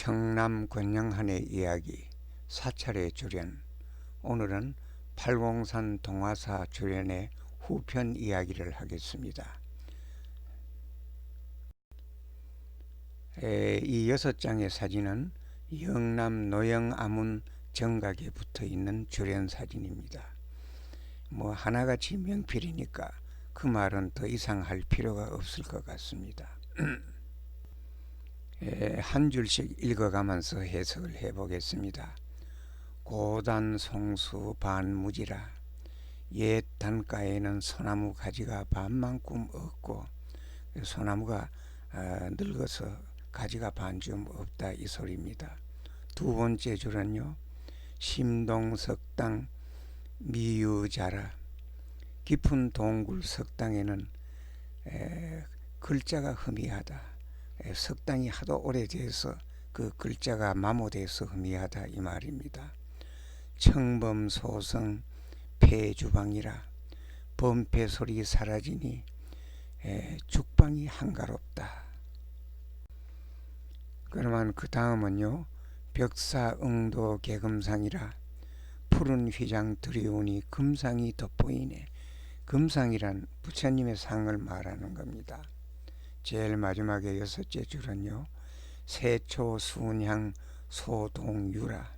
청남 권영한의 이야기 사찰의 주련 오늘은 팔공산 동화사 주련의 후편 이야기를 하겠습니다. 에, 이 여섯 장의 사진은 영남 노영 아문 정각에 붙어 있는 주련 사진입니다. 뭐 하나같이 명필이니까 그 말은 더 이상 할 필요가 없을 것 같습니다. 에, 한 줄씩 읽어가면서 해석을 해보겠습니다. 고단 송수 반무지라 옛 단가에는 소나무 가지가 반만큼 없고 소나무가 어, 늙어서 가지가 반쯤 없다 이 소리입니다. 두 번째 줄은요. 심동 석당 미유자라 깊은 동굴 석당에는 에, 글자가 흐미하다. 에, 석당이 하도 오래돼서 그 글자가 마모돼서 흐미하다 이 말입니다. 청범소성 폐주방이라 범패 소리 사라지니 에, 죽방이 한가롭다. 그러면 그 다음은요. 벽사응도 개금상이라 푸른 휘장 들이오니 금상이 돋보이네. 금상이란 부처님의 상을 말하는 겁니다. 제일 마지막에 여섯째 줄은요. 세초 순향 소동유라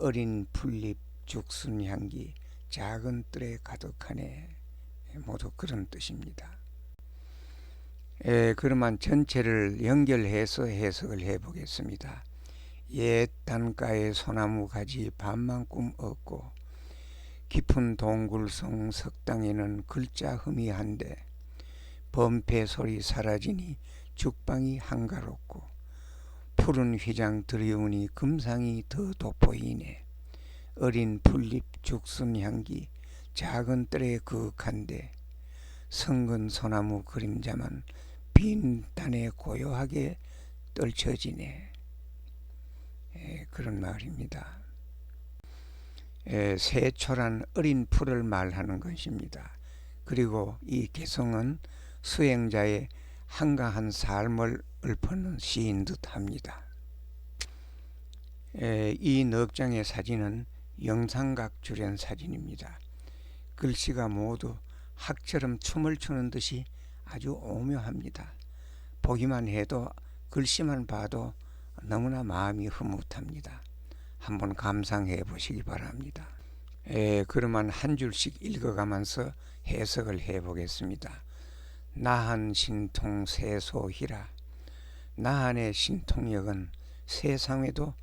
어린 풀잎 죽순 향기 작은 뜰에 가득하네. 모두 그런 뜻입니다. 에, 그러면 전체를 연결해서 해석을 해보겠습니다. 옛 단가의 소나무 가지 반만큼 없고 깊은 동굴성 석당에는 글자 흠이 한데 범패 소리 사라지니 죽방이 한가롭고 푸른 휘장 들이우니 금상이 더 돋보이네. 어린 풀잎 죽순 향기 작은 뜰에 그윽한데 성근 소나무 그림자만 빈 단에 고요하게 떨쳐지네. 에, 그런 말입니다. 에, 새초란 어린 풀을 말하는 것입니다. 그리고 이 개성은 수행자의 한가한 삶을 읊어는 시인 듯합니다. 에, 이 넉 장의 사진은 영상각 주련 사진입니다. 글씨가 모두 학처럼 춤을 추는 듯이 아주 오묘합니다. 보기만 해도 글씨만 봐도 너무나 마음이 흐뭇합니다. 한번 감상해 보시기 바랍니다. 에, 그러면 한 줄씩 읽어가면서 해석을 해 보겠습니다. 나한 신통 세소희라. 나한의 신통력은 세상에도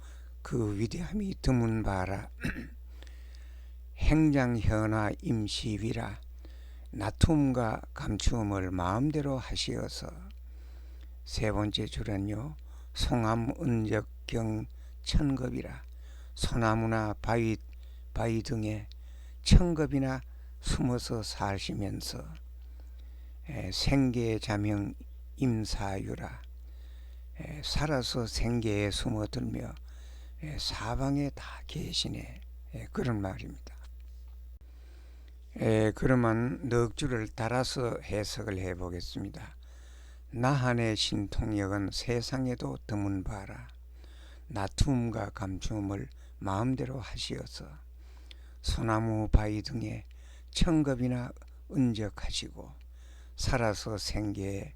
그 위대함이 드문 바라. 행장현화 임시위라. 나툼과 감추음을 마음대로 하시어서. 세 번째 줄은요 송암 은적경 천급이라. 소나무나 바위 바위 등에 천급이나 숨어서 사시면서 생계 자명 임사유라 살아서 생계에 숨어들며 사방에 다 계시네 그런 말입니다. 에, 그러면 넉 줄을 따라서 해석을 해 보겠습니다. 나한의 신통력은 세상에도 드문 바라. 나툼과 감춤을 마음대로 하시어서 소나무 바위 등에 청급이나 은적하시고 살아서 생계에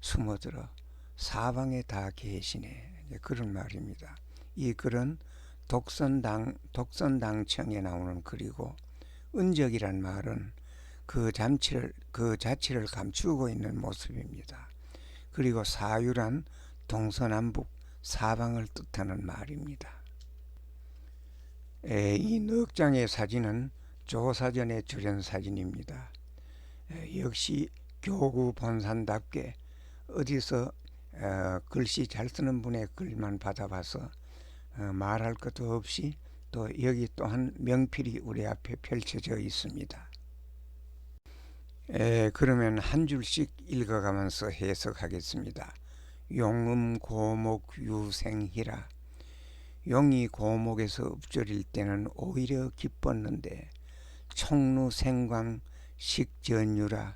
숨어들어 사방에 다 계시네. 그런 말입니다. 이 글은 독선당, 독선당청에 나오는 글이고 은적이란 말은 그 잠치를 그 자체를 감추고 있는 모습입니다. 그리고 사유란 동서남북 사방을 뜻하는 말입니다. 에, 이 넉장의 사진은 조사전의 주련 사진입니다. 에, 역시 교구 본산답게 어디서 어, 글씨 잘 쓰는 분의 글만 받아봐서 어, 말할 것도 없이 또 여기 또한 명필이 우리 앞에 펼쳐져 있습니다. 에, 그러면 한 줄씩 읽어가면서 해석하겠습니다. 용음 고목 유생희라 용이 고목에서 읊조릴 때는 오히려 기뻤는데 총루 생광 식전유라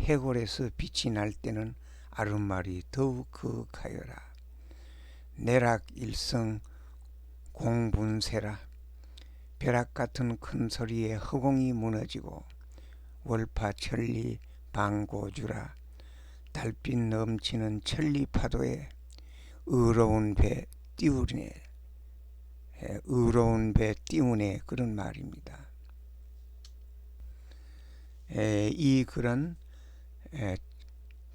해골에서 빛이 날 때는 아름말이 더욱 그윽하여라. 내락 일성 공분세라. 벼락 같은 큰 소리에 허공이 무너지고 월파 천리 방고주라. 달빛 넘치는 천리 파도에 의로운 배 띄우네. 예, 의로운 배 띄우네. 그런 말입니다. 에, 이 글은 에,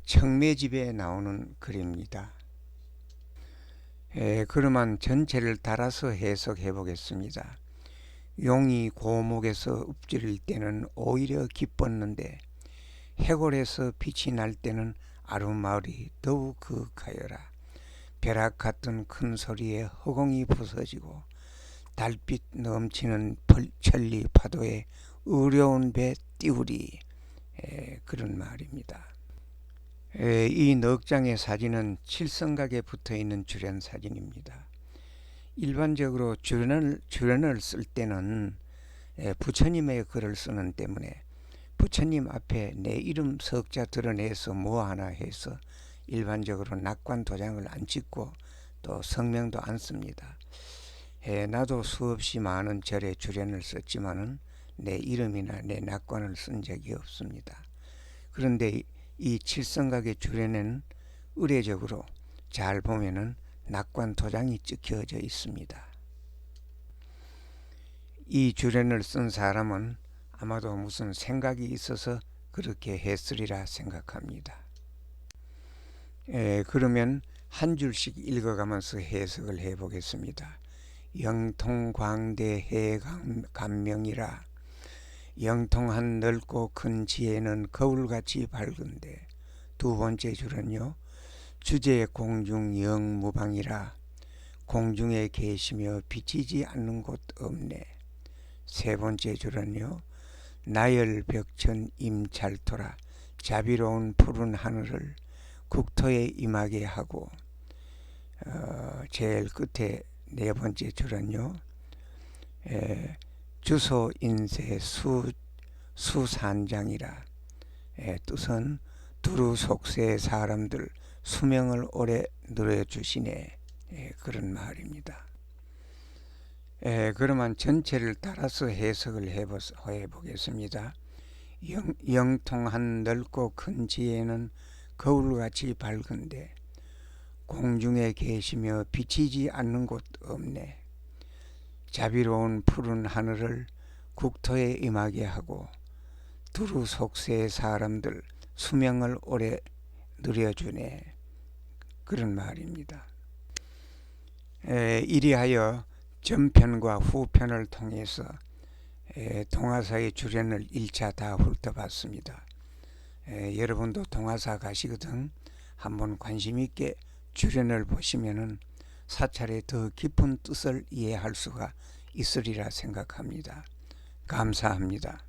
청매집에 나오는 글입니다. 에, 그러면 전체를 달아서 해석해 보겠습니다. 용이 고목에서 읍질릴 때는 오히려 기뻤는데 해골에서 빛이 날 때는 아름마을이 더욱 그윽하여라. 벼락 같은 큰 소리에 허공이 부서지고 달빛 넘치는 벌- 천리 파도에 어려운 배 띄우리 에, 그런 말입니다. 에, 이 넉장의 사진은 칠성각에 붙어 있는 주련 사진입니다. 일반적으로 주련을 주련을 쓸 때는 에, 부처님의 글을 쓰는 때문에 부처님 앞에 내 이름 석자 드러내서 뭐 하나 해서 일반적으로 낙관 도장을 안 찍고 또 성명도 안 씁니다. 에, 나도 수없이 많은 절에 주련을 썼지만은 내 이름이나 내 낙관을 쓴 적이 없습니다. 그런데 이, 이 칠성각의 주련에는 의례적으로 잘 보면은 낙관 도장이 찍혀져 있습니다. 이 주련을 쓴 사람은 아마도 무슨 생각이 있어서 그렇게 했으리라 생각합니다. 에, 그러면 한 줄씩 읽어가면서 해석을 해보겠습니다. 영통광대 해감명이라 영통한 넓고 큰 지혜는 거울같이 밝은데 두 번째 줄은요 주제 공중 영무방이라 공중에 계시며 비치지 않는 곳 없네. 세 번째 줄은요 나열 벽천 임찰토라 자비로운 푸른 하늘을 국토에 임하게 하고 어, 제일 끝에 네 번째 줄은요 에, 주소 인쇄 수 수산장이라 에, 뜻은 두루 속세 사람들 수명을 오래 늘어주시네 에, 그런 말입니다. 에, 그러면 전체를 따라서 해석을 해보, 해보겠습니다. 영, 영통한 넓고 큰 지혜는 거울같이 밝은데 공중에 계시며 비치지 않는 곳 없네. 자비로운 푸른 하늘을 국토에 임하게 하고 두루 속세의 사람들 수명을 오래 누려주네. 그런 말입니다. 에, 이리하여 전편과 후편을 통해서 에, 동화사의 주련을 1차 다 훑어봤습니다. 에, 여러분도 동화사 가시거든 한번 관심 있게 주련을 보시면은 사찰의 더 깊은 뜻을 이해할 수가 있으리라 생각합니다. 감사합니다.